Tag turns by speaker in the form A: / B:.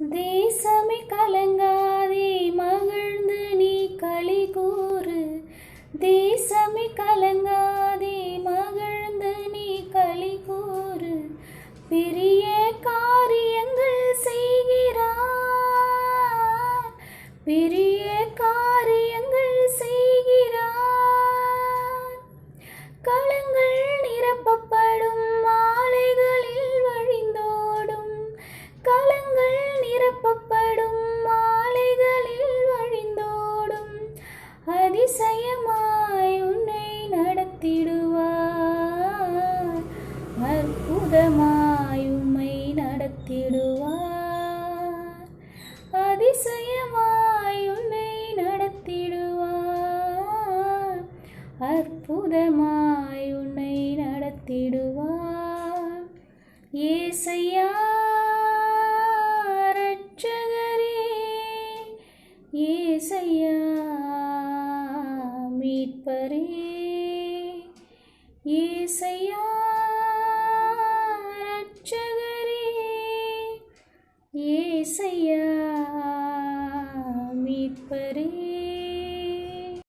A: தேசமே கலங்காதே மகிழ்ந்து நீ களி கூறு. தேசமே கலங்காதே மகிழ்ந்து நீ களி கூறு. பெரிய காரியங்கள் செய்கிறார் பெரிய அதிசயமாய் உன்னை நடத்திடுவார். அற்புதமாய் உம்மை நடத்திடுவார். அதிசயமாய் உன்னை நடத்திடுவார். அற்புதமாய் உன்னை நடத்திடுவார். ஏசையா ரட்சகரே ஏசையா மீட்பரே. ஏசையா ரட்சகரே ஏசையா மீட்பரே.